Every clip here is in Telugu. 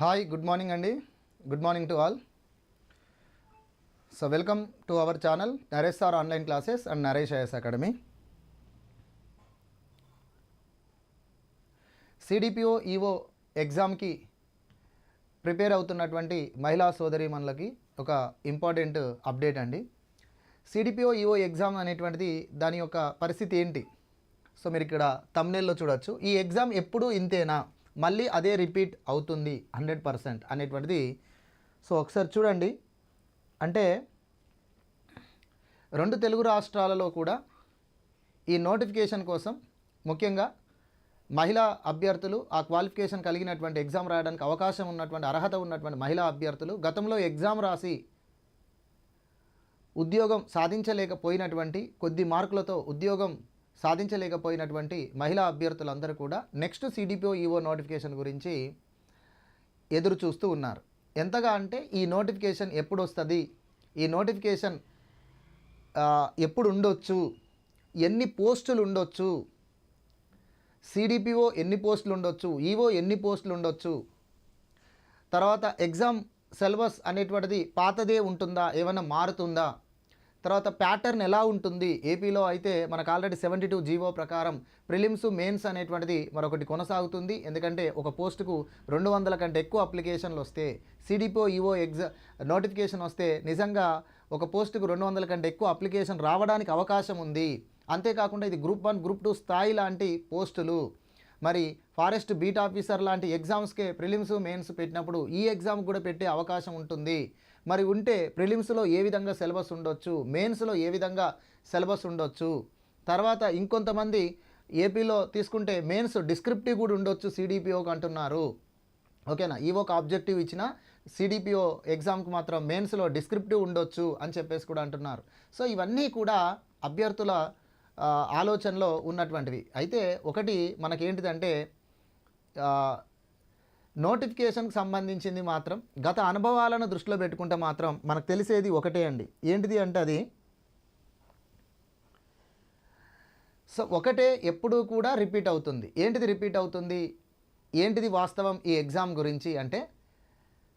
హాయ్ గుడ్ మార్నింగ్ అండి good morning to all so welcome to our channel Naresh sir online classes and Naresh IAS academy CDPO EO ఎగ్జామ్కి ప్రిపేర్ అవుతున్నటువంటి మహిళా సోదరిమణులకి ఒక ఇంపార్టెంట్ అప్డేట్ అండి. సిడిపిఓ ఈఓ ఎగ్జామ్ అనేటువంటిది దాని యొక్క పరిస్థితి ఏంటి? సో మీరు ఇక్కడ తమ్నేల్లో చూడొచ్చు. ఈ ఎగ్జామ్ ఎప్పుడు ఇంతేనా? మళ్ళీ అదే రిపీట్ అవుతుంది హండ్రెడ్ పర్సెంట్ అనేటువంటిది. సో ఒకసారి చూడండి. అంటే రెండు తెలుగు రాష్ట్రాలలో కూడా ఈ నోటిఫికేషన్ కోసం ముఖ్యంగా మహిళా అభ్యర్థులు ఆ క్వాలిఫికేషన్ కలిగినటువంటి ఎగ్జామ్ రాయడానికి అవకాశం ఉన్నటువంటి అర్హత ఉన్నటువంటి మహిళా అభ్యర్థులు గతంలో ఎగ్జామ్ రాసి ఉద్యోగం సాధించలేకపోయినటువంటి కొద్ది మార్కులతో ఉద్యోగం సాధించలేకపోయినటువంటి మహిళా అభ్యర్థులందరూ కూడా నెక్స్ట్ సిడిపిఓ ఈఓ నోటిఫికేషన్ గురించి ఎదురు చూస్తూ ఉన్నారు. ఎంతగా అంటే ఈ నోటిఫికేషన్ ఎప్పుడు వస్తుంది ఈ నోటిఫికేషన్ ఎప్పుడు ఉండొచ్చు ఎన్ని పోస్టులు ఉండొచ్చు సిడిపిఓ ఎన్ని పోస్టులు ఉండొచ్చు ఈఓ ఎన్ని పోస్టులు ఉండొచ్చు తర్వాత ఎగ్జామ్ సిలబస్ అనేటువంటిది పాతదే ఉంటుందా? ఏమైనా మారుతుందా? తర్వాత ప్యాటర్న్ ఎలా ఉంటుంది? ఏపీలో అయితే మనకు ఆల్రెడీ సెవెంటీ టూ జీవో ప్రకారం ప్రిలిమ్స్ మెయిన్స్ అనేటువంటిది మరొకటి కొనసాగుతుంది. ఎందుకంటే ఒక పోస్టుకు రెండు వందల కంటే ఎక్కువ అప్లికేషన్లు వస్తే సిడిపో ఈఓ ఎగ్జా నోటిఫికేషన్ వస్తే నిజంగా ఒక పోస్టుకు రెండు వందల కంటే ఎక్కువ అప్లికేషన్ రావడానికి అవకాశం ఉంది. అంతేకాకుండా ఇది గ్రూప్ వన్ గ్రూప్ టూ స్థాయి లాంటి పోస్టులు. మరి ఫారెస్ట్ బీట్ ఆఫీసర్ లాంటి ఎగ్జామ్స్కే ప్రిలిమ్స్ మెయిన్స్ పెట్టినప్పుడు ఈ ఎగ్జామ్ కూడా పెట్టే అవకాశం ఉంటుంది. మరి ఉంటే ప్రిలిమ్స్లో ఏ విధంగా సిలబస్ ఉండొచ్చు? మెయిన్స్లో ఏ విధంగా సిలబస్ ఉండొచ్చు? తర్వాత ఇంకొంతమంది ఏపీలో తీసుకుంటే మెయిన్స్ డిస్క్రిప్టివ్ కూడా ఉండొచ్చు సిడిపిఓకి అంటున్నారు. ఓకేనా? ఈ ఒక ఆబ్జెక్టివ్ ఇచ్చిన సిడిపిఓ ఎగ్జామ్కి మాత్రం మెయిన్స్లో డిస్క్రిప్టివ్ ఉండొచ్చు అని చెప్పేసి కూడా అంటున్నారు. సో ఇవన్నీ కూడా అభ్యర్థుల ఆలోచనలో ఉన్నటువంటివి. అయితే ఒకటి మనకేంటిదంటే నోటిఫికేషన్కి సంబంధించింది మాత్రం గత అనుభవాలను దృష్టిలో పెట్టుకుంటే మాత్రం మనకు తెలిసేది ఒకటే అండి. ఏంటిది అంటే అది సో ఒకటే ఎప్పుడూ కూడా రిపీట్ అవుతుంది. ఏంటిది రిపీట్ అవుతుంది? ఏంటిది వాస్తవం ఈ ఎగ్జామ్ గురించి అంటే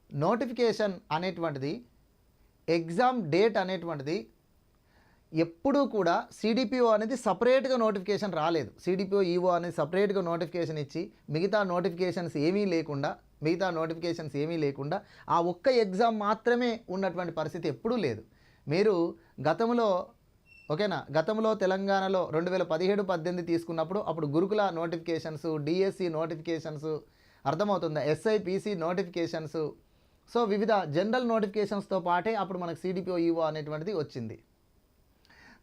నోటిఫికేషన్ అనేటువంటిది ఎగ్జామ్ డేట్ అనేటువంటిది ఎప్పుడూ కూడా సిడిపిఓ అనేది సపరేట్గా నోటిఫికేషన్ రాలేదు. సిడిపిఓ ఈఓ అనేది సపరేట్గా నోటిఫికేషన్ ఇచ్చి మిగతా నోటిఫికేషన్స్ ఏమీ లేకుండా మిగతా నోటిఫికేషన్స్ ఏమీ లేకుండా ఆ ఒక్క ఎగ్జామ్ మాత్రమే ఉన్నటువంటి పరిస్థితి ఎప్పుడూ లేదు. మీరు గతంలో ఓకేనా? గతంలో తెలంగాణలో రెండు వేల పదిహేడు పద్దెనిమిది తీసుకున్నప్పుడు అప్పుడు గురుకుల నోటిఫికేషన్స్ డిఎస్సి నోటిఫికేషన్స్ అర్థమవుతుందా? ఎస్ఐపిసి నోటిఫికేషన్స్ సో వివిధ జనరల్ నోటిఫికేషన్స్తో పాటే అప్పుడు మనకు సిడిపిఓ ఈఓ అనేటువంటిది వచ్చింది.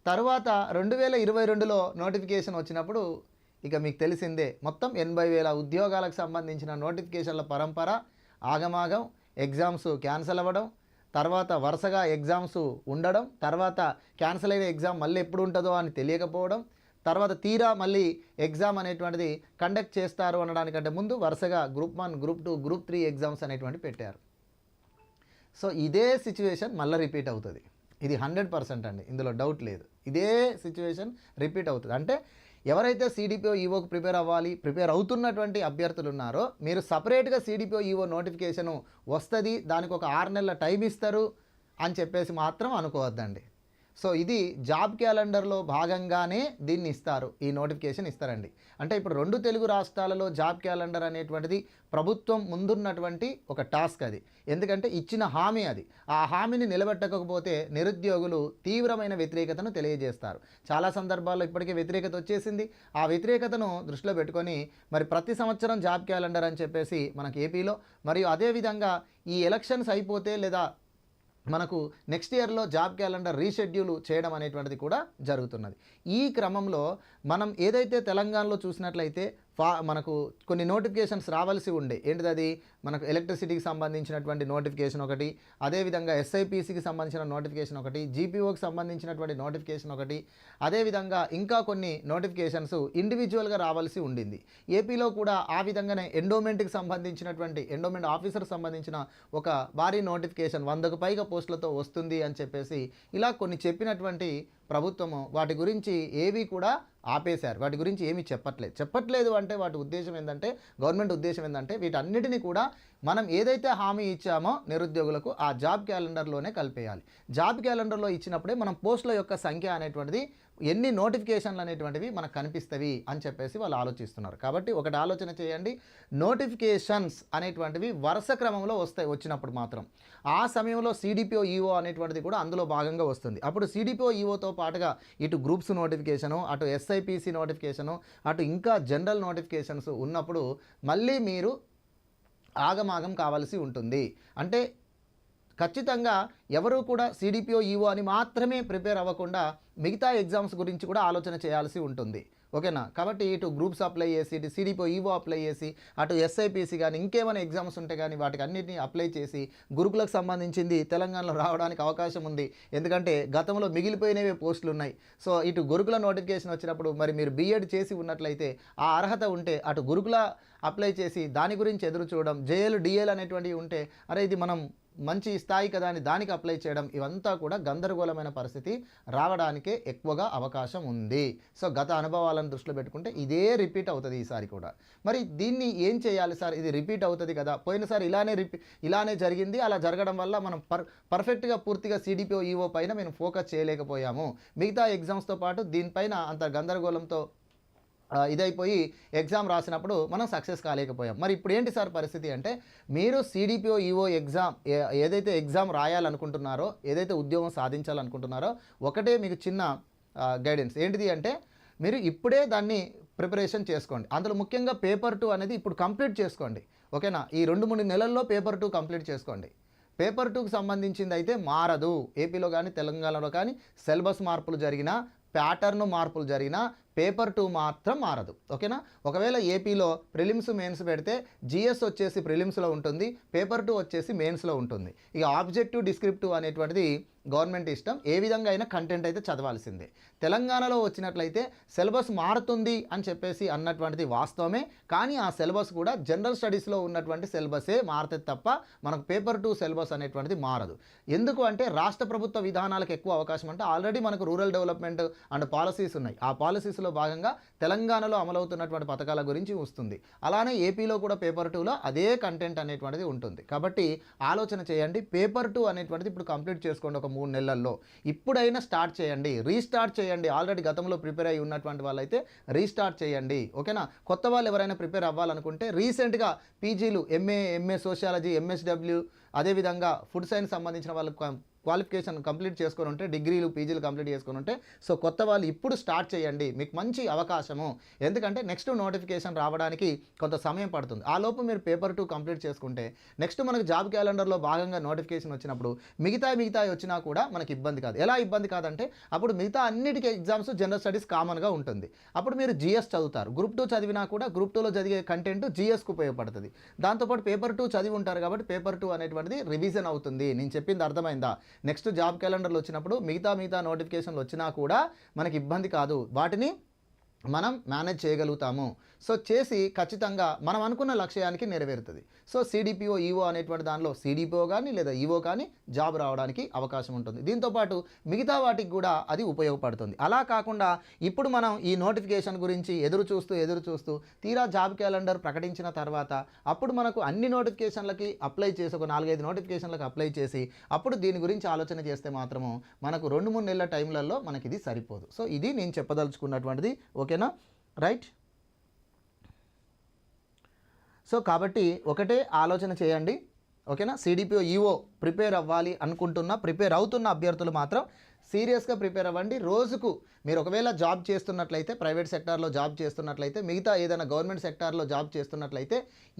తర్వాత రెండు వేల ఇరవై రెండులో నోటిఫికేషన్ వచ్చినప్పుడు ఇక మీకు తెలిసిందే మొత్తం ఎనభై వేల ఉద్యోగాలకు సంబంధించిన నోటిఫికేషన్ల పరంపర ఆగమాగం ఎగ్జామ్స్ క్యాన్సిల్ అవ్వడం తర్వాత వరుసగా ఎగ్జామ్స్ ఉండడం తర్వాత క్యాన్సిల్ అయిన ఎగ్జామ్ మళ్ళీ ఎప్పుడు ఉంటుందో అని తెలియకపోవడం తర్వాత తీరా మళ్ళీ ఎగ్జామ్ అనేటువంటిది కండక్ట్ చేస్తారు అనడానికంటే ముందు వరుసగా group one group two group three exams అనేటువంటి పెట్టారు. సో ఇదే సిచ్యువేషన్ మళ్ళీ రిపీట్ అవుతుంది. ఇది హండ్రెడ్ పర్సెంట్ అండి. ఇందులో డౌట్ లేదు. ఇదే సిచ్యువేషన్ రిపీట్ అవుతుంది. అంటే ఎవరైతే సిడిపిఓ ఈవోకి ప్రిపేర్ అవ్వాలి ప్రిపేర్ అవుతున్నటువంటి అభ్యర్థులు ఉన్నారో మీరు సపరేట్గా సిడిపిఓ ఈవో నోటిఫికేషను వస్తుంది దానికి ఒక ఆరు నెలల టైం ఇస్తారు అని చెప్పేసి మాత్రం అనుకోవద్దండి. సో ఇది జాబ్ క్యాలెండర్లో భాగంగానే దీన్ని ఇస్తారు. ఈ నోటిఫికేషన్ ఇస్తారండి. అంటే ఇప్పుడు రెండు తెలుగు రాష్ట్రాలలో జాబ్ క్యాలెండర్ అనేటువంటిది ప్రభుత్వం ముందున్నటువంటి ఒక టాస్క్ అది. ఎందుకంటే ఇచ్చిన హామీ అది. ఆ హామీని నిలబెట్టకపోతే నిరుద్యోగులు తీవ్రమైన వ్యతిరేకతను తెలియజేస్తారు. చాలా సందర్భాల్లో ఇప్పటికే వ్యతిరేకత వచ్చేసింది. ఆ వ్యతిరేకతను దృష్టిలో పెట్టుకొని మరి ప్రతి సంవత్సరం జాబ్ క్యాలెండర్ అని చెప్పేసి మనకి ఏపీలో మరియు అదేవిధంగా ఈ ఎలక్షన్స్ అయిపోతే లేదా మనకు నెక్స్ట్ ఇయర్లో జాబ్ క్యాలెండర్ రీషెడ్యూల్ చేయడం అనేటువంటిది కూడా జరుగుతున్నది. ఈ క్రమంలో మనం ఏదైతే తెలంగాణలో చూసినట్లయితే ఫా మనకు కొన్ని నోటిఫికేషన్స్ రావాల్సి ఉండే. ఏంటిది అది? మనకు ఎలక్ట్రిసిటీకి సంబంధించినటువంటి నోటిఫికేషన్ ఒకటి అదేవిధంగా ఎస్ఐపిసికి సంబంధించిన నోటిఫికేషన్ ఒకటి జీపీఓకి సంబంధించినటువంటి నోటిఫికేషన్ ఒకటి అదేవిధంగా ఇంకా కొన్ని నోటిఫికేషన్స్ ఇండివిజువల్గా రావాల్సి ఉండింది. ఏపీలో కూడా ఆ విధంగానే ఎండోమెంట్కి సంబంధించినటువంటి ఎండోమెంట్ ఆఫీసర్ సంబంధించిన ఒక భారీ నోటిఫికేషన్ వందకు పైగా పోస్టులతో వస్తుంది అని చెప్పేసి ఇలా కొన్ని చెప్పినటువంటి ప్రభుత్వము వాటి గురించి ఏవి కూడా ఆపేశారు. వాటి గురించి ఏమీ చెప్పట్లేదు. చెప్పట్లేదు అంటే వాటి ఉద్దేశం ఏంటంటే గవర్నమెంట్ ఉద్దేశం ఏంటంటే వీటన్నిటిని కూడా మనం ఏదైతే హామీ ఇచ్చామో నిరుద్యోగులకు ఆ జాబ్ క్యాలెండర్లోనే కలిపేయాలి. జాబ్ క్యాలెండర్లో ఇచ్చినప్పుడే మనం పోస్టుల యొక్క సంఖ్య అనేటువంటిది ఎన్ని నోటిఫికేషన్లు అనేటువంటివి మనకు కనిపిస్తవి అని చెప్పేసి వాళ్ళు ఆలోచిస్తున్నారు. కాబట్టి ఒకటి ఆలోచన చేయండి. నోటిఫికేషన్స్ అనేటువంటివి వరుస క్రమంలో వస్తాయి వచ్చినప్పుడు మాత్రం. ఆ సమయంలో సిడిపిఓ ఈఓ అనేటువంటిది కూడా అందులో భాగంగా వస్తుంది. అప్పుడు సిడిపిఓ ఈఓతో పాటుగా ఇటు గ్రూప్స్ నోటిఫికేషను అటు ఎస్ఐపిసి నోటిఫికేషను అటు ఇంకా జనరల్ నోటిఫికేషన్స్ ఉన్నప్పుడు మళ్ళీ మీరు ఆగమాగం కావాల్సి ఉంటుంది. అంటే ఖచ్చితంగా ఎవరు కూడా సిడిపిఓ ఈఓ అని మాత్రమే ప్రిపేర్ అవ్వకుండా మిగతా ఎగ్జామ్స్ గురించి కూడా ఆలోచన చేయాల్సి ఉంటుంది. ఓకేనా? కాబట్టి ఇటు గ్రూప్స్ అప్లై చేసి ఇటు సిడిపో ఈవో అప్లై చేసి అటు ఎస్ఐపిసి కానీ ఇంకేమైనా ఎగ్జామ్స్ ఉంటే కానీ వాటికి అన్నింటినీ అప్లై చేసి గురుకులకు సంబంధించింది తెలంగాణలో రావడానికి అవకాశం ఉంది. ఎందుకంటే గతంలో మిగిలిపోయినవే పోస్టులు ఉన్నాయి. సో ఇటు గురుకుల నోటిఫికేషన్ వచ్చినప్పుడు మరి మీరు బీఎడ్ చేసి ఉన్నట్లయితే ఆ అర్హత ఉంటే అటు గురుకుల అప్లై చేసి దాని గురించి ఎదురు చూడడం జేఎల్ డిఎల్ అనేటువంటివి ఉంటే అరే ఇది మనం మంచి స్థాయి కదా అని దానికి అప్లై చేయడం ఇవంతా కూడా గందరగోళమైన పరిస్థితి రావడానికే ఎక్కువగా అవకాశం ఉంది. సో గత అనుభవాలను దృష్టిలో పెట్టుకుంటే ఇదే రిపీట్ అవుతుంది ఈసారి కూడా. మరి దీన్ని ఏం చేయాలి సార్? ఇది రిపీట్ అవుతుంది కదా. పోయినసారి ఇలానే రిపీ ఇలానే జరిగింది. అలా జరగడం వల్ల మనం పర్ పర్ఫెక్ట్గా పూర్తిగా సిడిపిఓ ఈఓ పైన మేము ఫోకస్ చేయలేకపోయాము. మిగతా ఎగ్జామ్స్తో పాటు దీనిపైన అంత గందరగోళంతో ఇదైపోయి ఎగ్జామ్ రాసినప్పుడు మనం సక్సెస్ కాలేకపోయాం. మరి ఇప్పుడు ఏంటి సార్ పరిస్థితి అంటే మీరు సిడిపిఓ ఈఓ ఎగ్జామ్ ఏదైతే ఎగ్జామ్ రాయాలనుకుంటున్నారో ఏదైతే ఉద్యోగం సాధించాలనుకుంటున్నారో ఒకటే మీకు చిన్న గైడెన్స్. ఏంటిది అంటే మీరు ఇప్పుడే దాన్ని ప్రిపరేషన్ చేసుకోండి. అందులో ముఖ్యంగా పేపర్ టూ అనేది ఇప్పుడు కంప్లీట్ చేసుకోండి. ఓకేనా? ఈ రెండు మూడు నెలల్లో పేపర్ టూ కంప్లీట్ చేసుకోండి. పేపర్ టూకి సంబంధించింది అయితే మారదు. ఏపీలో కానీ తెలంగాణలో కానీ సిలబస్ మార్పులు జరిగినా ప్యాటర్న్ మార్పులు జరిగినా పేపర్ టూ మాత్రం మారదు. ఓకేనా? ఒకవేళ ఏపీలో ప్రిలిమ్స్ మెయిన్స్ పెడితే జిఎస్ వచ్చేసి ప్రిలిమ్స్లో ఉంటుంది పేపర్ టూ వచ్చేసి మెయిన్స్లో ఉంటుంది. ఇక ఆబ్జెక్టివ్ డిస్క్రిప్టివ్ అనేటువంటిది గవర్నమెంట్ ఇష్టం. ఏ విధంగా అయినా కంటెంట్ అయితే చదవాల్సిందే. తెలంగాణలో వచ్చినట్లయితే సిలబస్ మారుతుంది అని చెప్పేసి అన్నటువంటిది వాస్తవమే. కానీ ఆ సిలబస్ కూడా జనరల్ స్టడీస్లో ఉన్నటువంటి సిలబసే మారుతుంది తప్ప మనకు పేపర్ టూ సిలబస్ అనేటువంటిది మారదు. ఎందుకు అంటే రాష్ట్ర ప్రభుత్వ విధానాలకు ఎక్కువ అవకాశం అంటే ఆల్రెడీ మనకు రూరల్ డెవలప్మెంట్ అండ్ పాలసీస్ ఉన్నాయి. ఆ పాలసీస్లో భాగంగా తెలంగాణలో అమలవుతున్నటువంటి పథకాల గురించి వస్తుంది. అలానే ఏపీలో కూడా పేపర్ టూలో అదే కంటెంట్ అనేటువంటిది ఉంటుంది. కాబట్టి ఆలోచన చేయండి. పేపర్ టూ అనేటువంటిది ఇప్పుడు కంప్లీట్ చేసుకోండి ఒక మూడు నెలల్లో. ఇప్పుడైనా స్టార్ట్ చేయండి. రీస్టార్ట్ చేయండి. ఆల్రెడీ గతంలో ప్రిపేర్ అయి ఉన్నటువంటి వాళ్ళైతే రీస్టార్ట్ చేయండి. ఓకేనా? కొత్త వాళ్ళు ఎవరైనా ప్రిపేర్ అవ్వాలనుకుంటే రీసెంట్గా పీజీలు ఎంఏ ఎంఏ సోషియాలజీ ఎంఎస్డబ్ల్యూ అదేవిధంగా ఫుడ్ సైన్స్ సంబంధించిన వాళ్ళకు క్వాలిఫికేషన్ కంప్లీట్ చేసుకొని ఉంటే డిగ్రీలు పీజీలు కంప్లీట్ చేసుకొని ఉంటే సో కొత్త వాళ్ళు ఇప్పుడు స్టార్ట్ చేయండి. మీకు మంచి అవకాశము. ఎందుకంటే నెక్స్ట్ నోటిఫికేషన్ రావడానికి కొంత సమయం పడుతుంది. ఆ లోపు మీరు పేపర్ టూ కంప్లీట్ చేసుకుంటే నెక్స్ట్ మనకు జాబ్ క్యాలెండర్లో భాగంగా నోటిఫికేషన్ వచ్చినప్పుడు మిగతా మిగతా వచ్చినా కూడా మనకి ఇబ్బంది కాదు. ఎలా ఇబ్బంది కాదంటే అప్పుడు మిగతా అన్నిటికీ ఎగ్జామ్స్ జనరల్ స్టడీస్ కామన్గా ఉంటుంది. అప్పుడు మీరు జిఎస్ చదువుతారు. గ్రూప్ టూ చదివినా కూడా గ్రూప్ టూలో చదివే కంటెంట్ జిఎస్కు ఉపయోగపడుతుంది. దాంతోపాటు పేపర్ టూ చదివి ఉంటారు కాబట్టి పేపర్ టూ అనేటువంటిది రివిజన్ అవుతుంది. నేను చెప్పింది అర్థమైందా? నెక్స్ట్ జాబ్ క్యాలెండర్లు వచ్చినప్పుడు మిగతా మిగతా నోటిఫికేషన్లు వచ్చినా కూడా మనకి ఇబ్బంది కాదు. వాటిని మనం మేనేజ్ చేయగలుగుతాము. సో చేసి ఖచ్చితంగా మనం అనుకున్న లక్ష్యానికి నెరవేరుతుంది. సో సిడిపిఓ ఈఓ అనేటువంటి దానిలో సిడిపిఓ కానీ లేదా ఈఓ కానీ జాబ్ రావడానికి అవకాశం ఉంటుంది. దీంతోపాటు మిగతా వాటికి కూడా అది ఉపయోగపడుతుంది. అలా కాకుండా ఇప్పుడు మనం ఈ నోటిఫికేషన్ గురించి ఎదురు చూస్తూ ఎదురు చూస్తూ తీరా జాబ్ క్యాలెండర్ ప్రకటించిన తర్వాత అప్పుడు మనకు అన్ని నోటిఫికేషన్లకి అప్లై చేసి ఒక నాలుగైదు నోటిఫికేషన్లకు అప్లై చేసి అప్పుడు దీని గురించి ఆలోచన చేస్తే మాత్రము మనకు రెండు మూడు నెలల టైంలలో మనకి ఇది సరిపోదు. సో ఇది నేను చెప్పదలుచుకున్నటువంటిది ఒక ఓకేనా? రైట్? సో కాబట్టి ఒకటే ఆలోచన చేయండి. ఓకేనా? సిడిపిఓ ఈఓ ప్రిపేర్ అవ్వాలి అనుకుంటున్న ప్రిపేర్ అవుతున్న అభ్యర్థులు మాత్రం సీరియస్గా ప్రిపేర్ అవ్వండి. రోజుకు మీరు ఒకవేళ జాబ్ చేస్తున్నట్లయితే ప్రైవేట్ సెక్టార్లో జాబ్ చేస్తున్నట్లయితే మిగతా ఏదైనా గవర్నమెంట్ సెక్టార్లో జాబ్ చేస్తున్నట్లయితే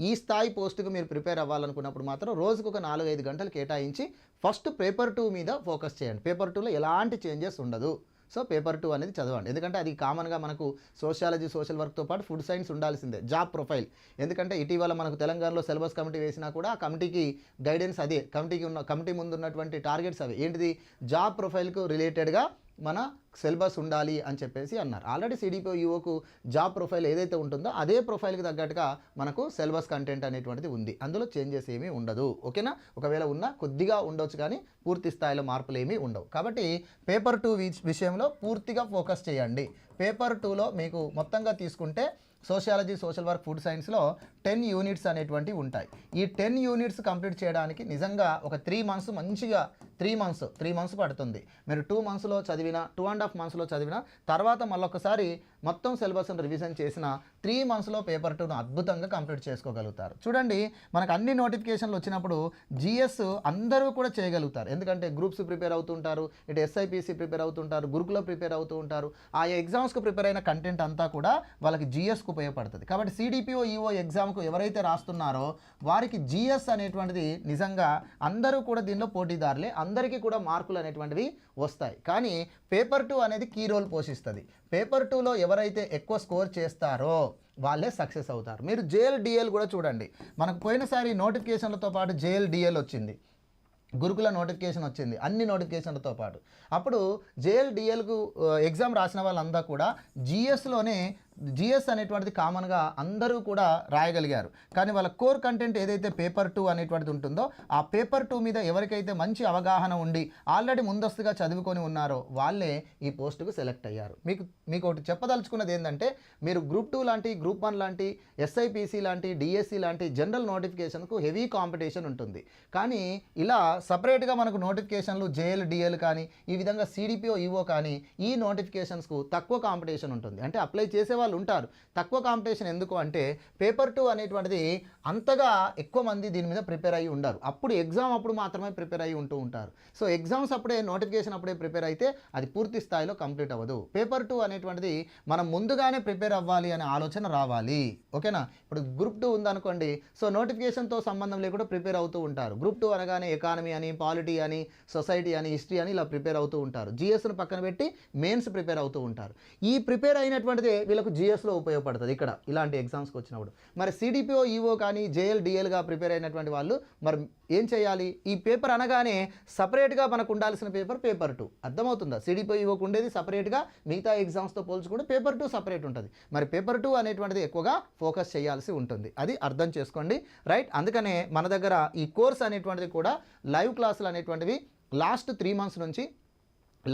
ఈ స్థాయి పోస్టుకు మీరు ప్రిపేర్ అవ్వాలనుకున్నప్పుడు మాత్రం రోజుకు ఒక నాలుగు ఐదు గంటలు కేటాయించి ఫస్ట్ పేపర్ టూ మీద ఫోకస్ చేయండి. పేపర్ టూలో ఎలాంటి చేంజెస్ ఉండదు. సో పేపర్ టూ అనేది చదవండి. ఎందుకంటే అది కామన్గా మనకు సోషాలజీ సోషల్ వర్క్తో పాటు ఫుడ్ సైన్స్ ఉండాల్సిందే జాబ్ ప్రొఫైల్. ఎందుకంటే ఇటీవల మనకు తెలంగాణలో సిలబస్ కమిటీ వేసినా కూడా ఆ కమిటీకి గైడెన్స్ అదే కమిటీకి ఉన్న కమిటీ ముందు ఉన్నటువంటి టార్గెట్స్ అవి. ఏంటిది? జాబ్ ప్రొఫైల్కు రిలేటెడ్గా మన సిలబస్ ఉండాలి అని చెప్పేసి అన్నారు. ఆల్రెడీ సిడిపిఓ యువకు జాబ్ ప్రొఫైల్ ఏదైతే ఉంటుందో అదే ప్రొఫైల్కి తగ్గట్టుగా మనకు సిలబస్ కంటెంట్ అనేటువంటిది ఉంది. అందులో చేంజెస్ ఏమీ ఉండదు. ఓకేనా? ఒకవేళ ఉన్నా కొద్దిగా ఉండొచ్చు కానీ పూర్తి స్థాయిలో మార్పులు ఏమీ ఉండవు. కాబట్టి పేపర్ టూ విషయంలో పూర్తిగా ఫోకస్ చేయండి. పేపర్ టూలో మీకు మొత్తంగా తీసుకుంటే సోషియాలజీ సోషల్ వర్క్ ఫుడ్ సైన్స్లో టెన్ యూనిట్స్ అనేటువంటివి ఉంటాయి. ఈ టెన్ యూనిట్స్ కంప్లీట్ చేయడానికి నిజంగా ఒక త్రీ మంత్స్ మంచిగా త్రీ మంత్స్ త్రీ మంత్స్ పడుతుంది. మీరు టూ మంత్స్లో చదివిన టూ అండ్ హాఫ్ మంత్స్లో చదివిన తర్వాత మళ్ళొకసారి మొత్తం సిలబస్ని రివిజన్ చేసిన త్రీ మంత్స్లో పేపర్ టూను అద్భుతంగా కంప్లీట్ చేసుకోగలుగుతారు. చూడండి మనకు అన్ని నోటిఫికేషన్లు వచ్చినప్పుడు జిఎస్ అందరూ కూడా చేయగలుగుతారు. ఎందుకంటే గ్రూప్స్ ప్రిపేర్ అవుతుంటారు ఇటు ఎస్ఐపిసి ప్రిపేర్ అవుతుంటారు గురుకులో ప్రిపేర్ అవుతూ ఉంటారు. ఆ ఎగ్జామ్స్కి ప్రిపేర్ అయిన కంటెంట్ అంతా కూడా వాళ్ళకి జిఎస్కు ఉపయోగపడుతుంది. కాబట్టి సిడిపిఓ ఈఓ ఎగ్జామ్కు ఎవరైతే రాస్తున్నారో వారికి జిఎస్ అనేటువంటిది నిజంగా అందరూ కూడా దీనిలో పోటీదారులే. అందరికీ కూడా మార్కులు అనేటువంటివి వస్తాయి. కానీ పేపర్ టూ అనేది కీ రోల్ పోషిస్తుంది. పేపర్ టూలో ఎవరైతే ఎక్కువ స్కోర్ చేస్తారో వాళ్ళే సక్సెస్ అవుతారు. మీరు జేఎల్డిఎల్ కూడా చూడండి. మనకు పోయినసారి నోటిఫికేషన్లతో పాటు జేఎల్డిఎల్ వచ్చింది. గురుకుల నోటిఫికేషన్ వచ్చింది. అన్ని నోటిఫికేషన్లతో పాటు. అప్పుడు జేఎల్డిఎల్కు ఎగ్జామ్ రాసిన వాళ్ళంతా కూడా జిఎస్లోనే జిఎస్ అనేటువంటిది కామన్గా అందరూ కూడా రాయగలిగారు. కానీ వాళ్ళ కోర్ కంటెంట్ ఏదైతే పేపర్ టూ అనేటువంటిది ఉంటుందో ఆ పేపర్ టూ మీద ఎవరికైతే మంచి అవగాహన ఉండి ఆల్రెడీ ముందస్తుగా చదువుకొని ఉన్నారో వాళ్ళే ఈ పోస్టుకు సెలెక్ట్ అయ్యారు. మీకు మీకు ఒకటి చెప్పదలుచుకున్నది ఏంటంటే మీరు గ్రూప్ టూ లాంటి గ్రూప్ వన్ లాంటి ఎస్ఐపిసి లాంటి డిఎస్సి లాంటి జనరల్ నోటిఫికేషన్కు హెవీ కాంపిటీషన్ ఉంటుంది. కానీ ఇలా సపరేట్గా మనకు నోటిఫికేషన్లు జేఎల్ డిఎల్ కానీ ఈ విధంగా సిడిపిఓ ఈఓ కానీ ఈ నోటిఫికేషన్స్కు తక్కువ కాంపిటీషన్ ఉంటుంది. అంటే అప్లై చేసేవాళ్ళు వాళ్ళు ఉంటారు. తక్కువ కాంపిటీషన్ ఎందుకు అంటే పేపర్ టూ అనేటువంటిది అంతగా ఎక్కువ మంది దీని మీద ప్రిపేర్ అయ్యి ఉండరు. అప్పుడు ఎగ్జామ్ అప్పుడు మాత్రమే ప్రిపేర్ అయ్యి ఉంటూ ఉంటారు. సో ఎగ్జామ్స్ అప్పుడే నోటిఫికేషన్ అప్పుడే ప్రిపేర్ అయితే అది పూర్తి స్థాయిలో కంప్లీట్ అవ్వదు. పేపర్ టూ అనేటువంటిది మనం ముందుగానే ప్రిపేర్ అవ్వాలి అనే ఆలోచన రావాలి. ఓకేనా ఇప్పుడు గ్రూప్ టూ ఉందనుకోండి సో నోటిఫికేషన్తో సంబంధం లేకుండా ప్రిపేర్ అవుతూ ఉంటారు. గ్రూప్ టూ అనగానే ఎకానమీ అని పాలిటీ అని సొసైటీ అని హిస్టరీ అని ఇలా ప్రిపేర్ అవుతూ ఉంటారు. జిఎస్ను పక్కన పెట్టి మెయిన్స్ ప్రిపేర్ అవుతూ ఉంటారు. ఈ ప్రిపేర్ అయినటువంటిది వీళ్ళకు జిఎస్లో ఉపయోగపడుతుంది ఇక్కడ ఇలాంటి ఎగ్జామ్స్కి వచ్చినప్పుడు. మరి సిడిపిఓ ఈఓ కానీ జేఎల్ డిఎల్గా ప్రిపేర్ అయినటువంటి వాళ్ళు మరి ఏం చేయాలి? ఈ పేపర్ అనగానే సపరేట్గా మనకు ఉండాల్సిన పేపర్ పేపర్ టూ. అర్థమవుతుందా? సిడిపిఓ ఈఓకి ఉండేది సపరేట్గా మిగతా ఎగ్జామ్స్తో పోల్చుకుంటే పేపర్ టూ సపరేట్ ఉంటుంది. మరి పేపర్ టూ అనేటువంటిది ఎక్కువగా ఫోకస్ చేయాల్సి ఉంటుంది. అది అర్థం చేసుకోండి. రైట్? అందుకనే మన దగ్గర ఈ కోర్స్ అనేటువంటిది కూడా లైవ్ క్లాసులు అనేటువంటివి లాస్ట్ త్రీ మంత్స్ నుంచి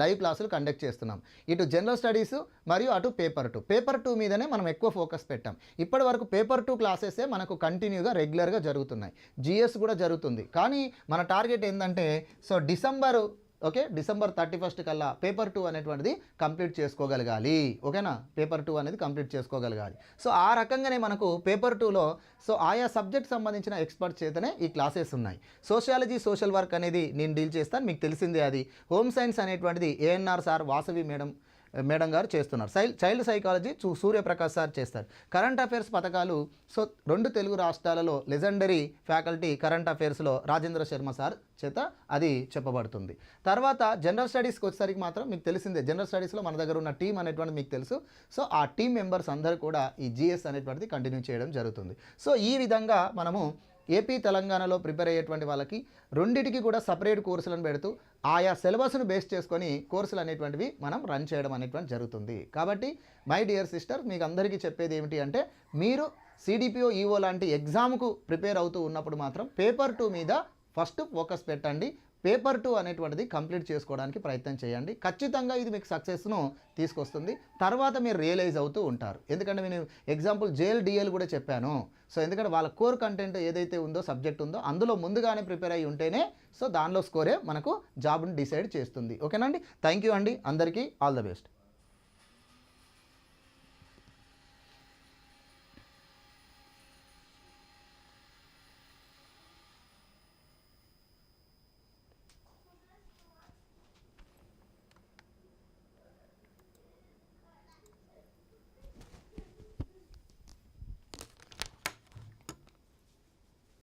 లైవ్ క్లాసులు కండక్ట్ చేస్తున్నాం. ఇటు జనరల్ స్టడీస్ మరియు అటు పేపర్ టూ. పేపర్ టూ మీదనే మనం ఎక్కువ ఫోకస్ పెట్టాం. ఇప్పటి వరకు పేపర్ టూ క్లాసెసే మనకు కంటిన్యూగా రెగ్యులర్గా జరుగుతున్నాయి. జిఎస్ కూడా జరుగుతుంది. కానీ మన టార్గెట్ ఏంటంటే so December okay? December thirty first కల్లా పేపర్ టూ అనేటువంటిది కంప్లీట్ చేసుకోగలగాలి. ఓకేనా? పేపర్ టూ అనేది కంప్లీట్ చేసుకోగలగాలి. సో ఆ రకంగానే మనకు పేపర్ టూలో సో ఆయా సబ్జెక్ట్ సంబంధించిన ఎక్స్పర్ట్ చేతనే ఈ క్లాసెస్ ఉన్నాయి. సోషియాలజీ సోషల్ వర్క్ అనేది నేను డీల్ చేస్తాను మీకు తెలిసిందే అది. హోమ్ సైన్స్ అనేటువంటిది ANR sir Vasavi madam madam garu చేస్తున్నారు. సై చైల్డ్ సైకాలజీ చూ సూర్యప్రకాష్ సార్ చేస్తారు. కరెంట్ అఫైర్స్ పథకాలు సో రెండు తెలుగు రాష్ట్రాలలో లెజెండరీ ఫ్యాకల్టీ కరెంట్ అఫైర్స్లో రాజేంద్ర శర్మ సార్ చేత అది చెప్పబడుతుంది. తర్వాత జనరల్ స్టడీస్కి వచ్చేసరికి మాత్రం మీకు తెలిసిందే జనరల్ స్టడీస్లో మన దగ్గర ఉన్న టీం అనేటువంటిది మీకు తెలుసు. సో ఆ టీం మెంబర్స్ అందరూ కూడా ఈ జిఎస్ అనేటువంటిది కంటిన్యూ చేయడం జరుగుతుంది. సో ఈ విధంగా మనము ఏపీ తెలంగాణలో ప్రిపేర్ అయ్యేటువంటి వాళ్ళకి రెండిటికి కూడా సపరేట్ కోర్సులను పెడుతూ ఆయా సిలబస్ను బేస్ చేసుకొని కోర్సులు అనేటువంటివి మనం రన్ చేయడం అనేటువంటి జరుగుతుంది. కాబట్టి మై డియర్ సిస్టర్ మీకు అందరికీ చెప్పేది ఏమిటి అంటే మీరు సిడిపిఓ ఈఓ లాంటి ఎగ్జామ్కు ప్రిపేర్ అవుతూ ఉన్నప్పుడు మాత్రం పేపర్ టూ మీద ఫస్ట్ ఫోకస్ పెట్టండి. పేపర్ టూ అనేటువంటిది కంప్లీట్ చేసుకోవడానికి ప్రయత్నం చేయండి. ఖచ్చితంగా ఇది మీకు సక్సెస్ను తీసుకొస్తుంది. తర్వాత మీరు రియలైజ్ అవుతూ ఉంటారు. ఎందుకంటే నేను ఎగ్జాంపుల్ జేఎల్ డిఎల్ కూడా చెప్పాను. సో ఎందుకంటే వాళ్ళ కోర్ కంటెంట్ ఏదైతే ఉందో సబ్జెక్ట్ ఉందో అందులో ముందుగానే ప్రిపేర్ అయ్యి ఉంటేనే సో దానిలో స్కోరే మనకు జాబ్ని డిసైడ్ చేస్తుంది. ఓకేనండి థ్యాంక్ యూ అండి. అందరికీ ఆల్ ద బెస్ట్.